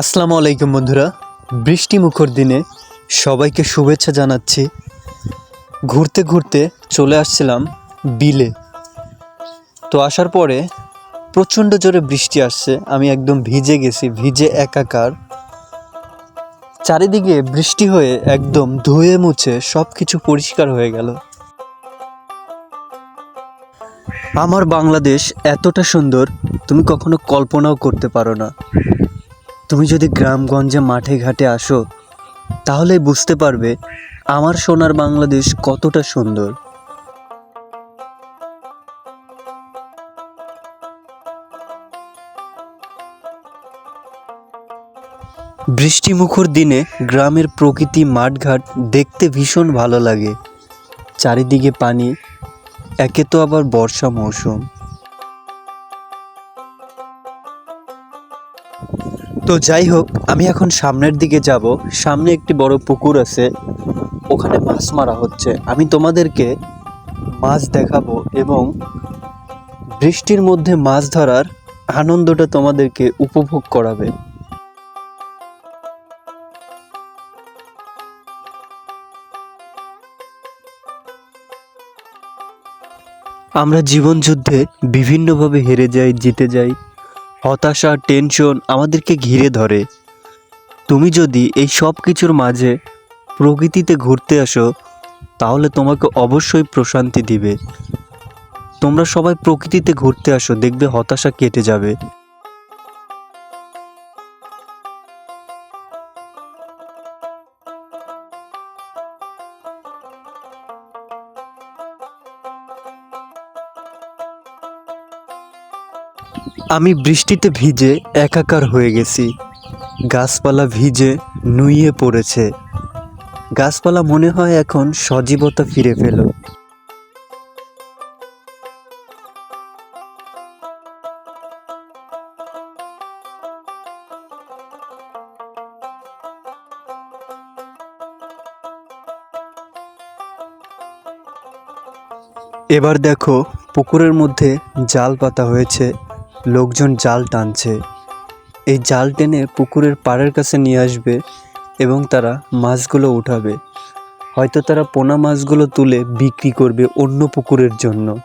আসসালামু আলাইকুম বন্ধুরা। বৃষ্টি মুখর দিনে সবাইকে শুভেচ্ছা জানাচ্ছি। ঘুরতে ঘুরতে চলে আসছিলাম বিলে। তো আসার পরে প্রচণ্ড জোরে বৃষ্টি আসছে, আমি একদম ভিজে গেছি, ভিজে একাকার। চারিদিকে বৃষ্টি হয়ে একদম ধুয়ে মুছে সব কিছু পরিষ্কার হয়ে গেল। আমার বাংলাদেশ এতটা সুন্দর, তুমি কখনো কল্পনাও করতে পারো না। তুমি যদি গ্রামগঞ্জে মাঠে ঘাটে আসো তাহলে বুঝতে পারবে আমার সোনার বাংলাদেশ কতটা সুন্দর। বৃষ্টিমুখর দিনে গ্রামের প্রকৃতি মাঠঘাট দেখতে ভীষণ ভালো লাগে। চারিদিকে পানি, একে তো আবার বর্ষা মৌসুম। তো যাই হোক, আমি এখন সামনের দিকে যাব। সামনে একটি বড় পুকুর আছে। ওখানে মাছ মারা হচ্ছে। আমি তোমাদেরকে মাছ দেখাবো এবং বৃষ্টির মধ্যে মাছ ধরার আনন্দটা তোমাদেরকে উপভোগ করাবে। আমরা জীবন যুদ্ধে বিভিন্নভাবে হেরে যাই, জিতে যাই। হতাশা, টেনশন আমাদেরকে ঘিরে ধরে। তুমি যদি এই সব কিছুর মাঝে প্রকৃতিতে ঘুরতে আসো, তাহলে তোমাকে অবশ্যই প্রশান্তি দিবে। তোমরা সবাই প্রকৃতিতে ঘুরতে আসো, দেখবে হতাশা কেটে যাবে। আমি বৃষ্টিতে ভিজে একাকার হয়ে গেছি। গাছপালা ভিজে নুইয়ে পড়েছে। গাছপালা মনে হয় এখন সজীবতা ফিরে পেল। এবার দেখো পুকুরের মধ্যে জাল পাতা হয়েছে। লোকজন জাল টানছে। এই জাল টেনে পুকুরের পাড়ের কাছে নিয়ে আসবে এবং তারা মাছগুলো উঠাবে। হয়তো তারা পোনা মাছগুলো তুলে বিক্রি করবে অন্য পুকুরের জন্য।